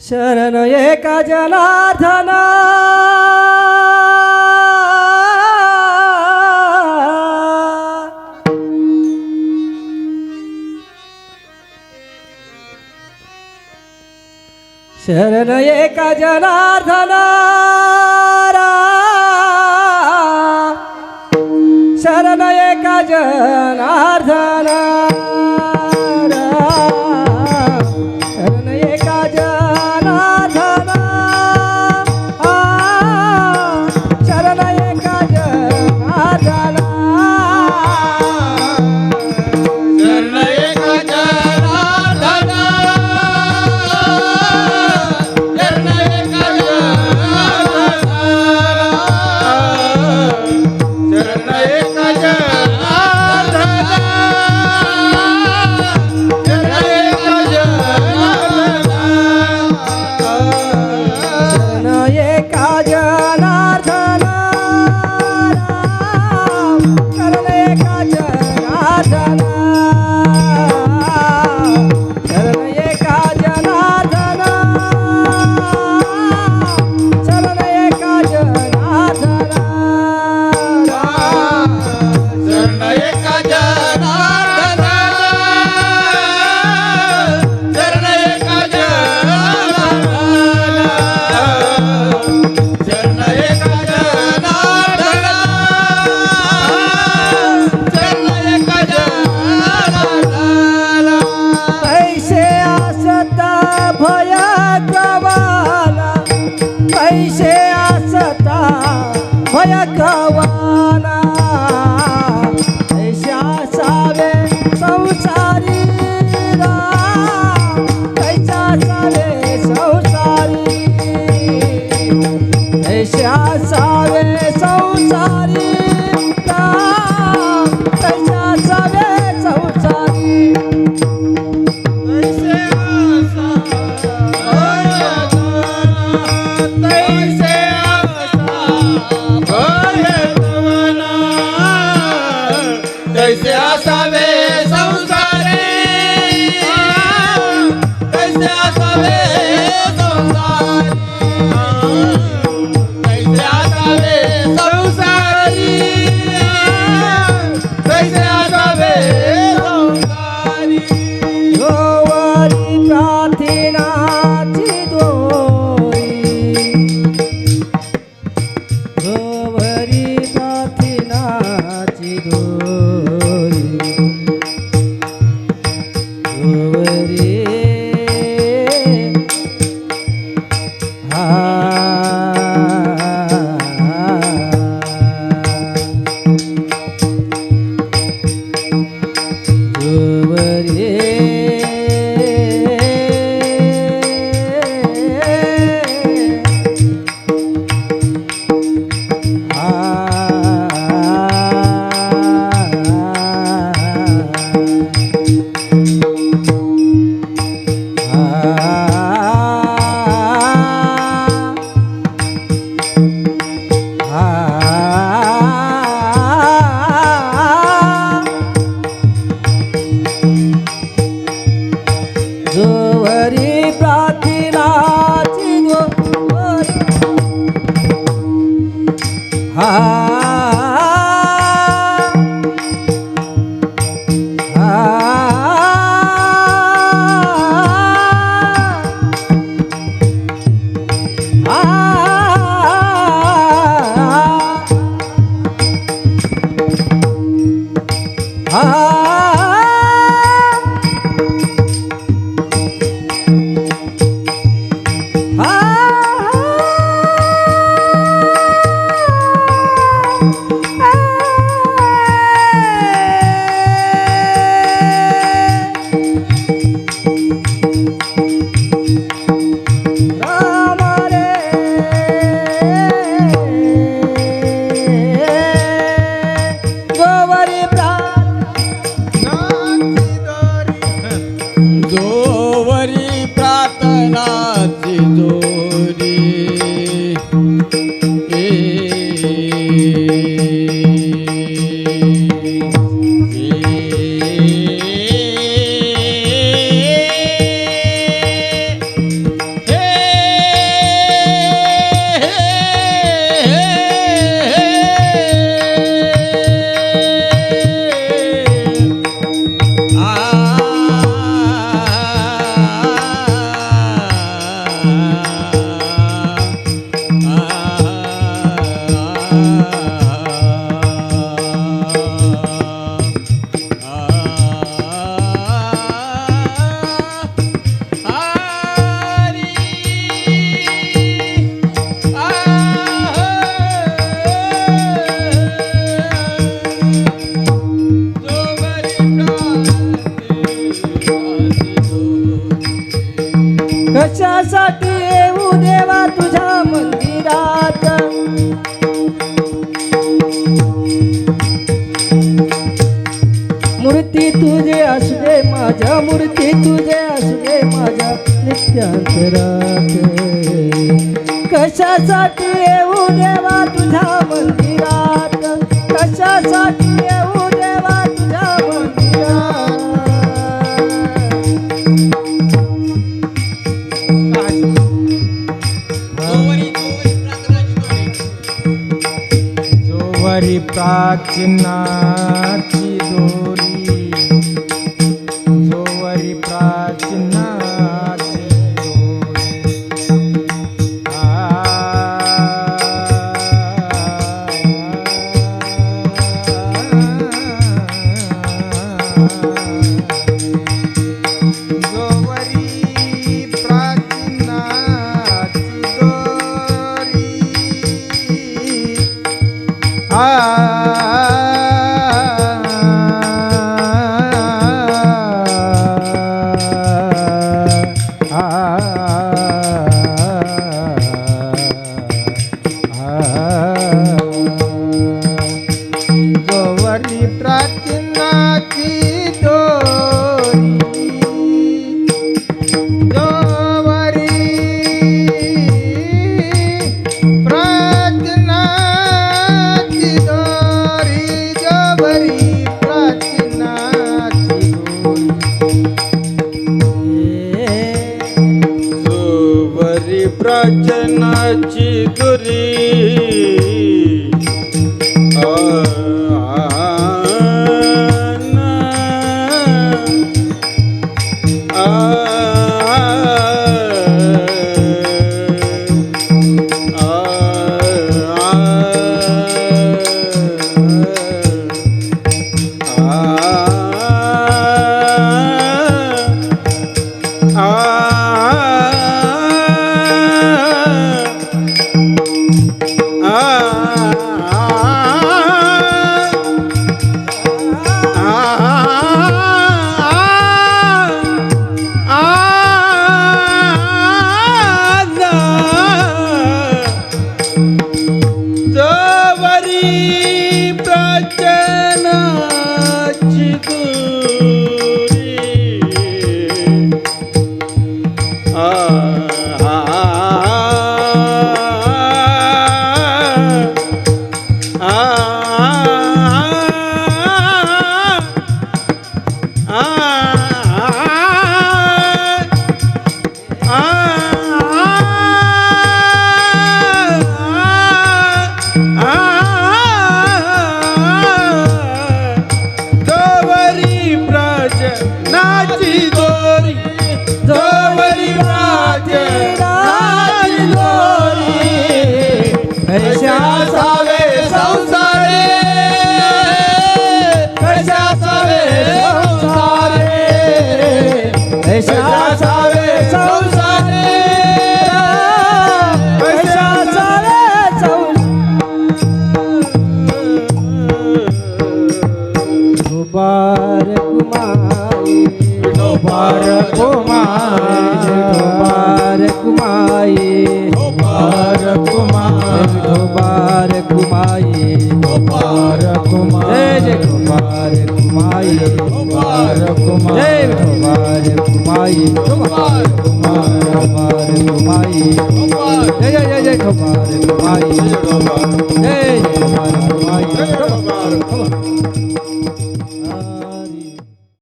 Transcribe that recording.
शरण एका जनार्दना. शरण एका जनार्दना. शरण एका जनार्दना. down. गोवरी प्रार्थनाची हा. मूर्ती तुझे असू दे माझ्या मूर्ती तुझे असू दे माझ्या. नित्यांतरात कशासाठी येऊ देवा तुझ्या मंदिरात? कशासाठी येऊ देवा तुझ्या मंदिरात? जोवरी प्राचीनाची 诶 जोवरी प्राचीनाची दुरी. Hey, hey, hey, hey,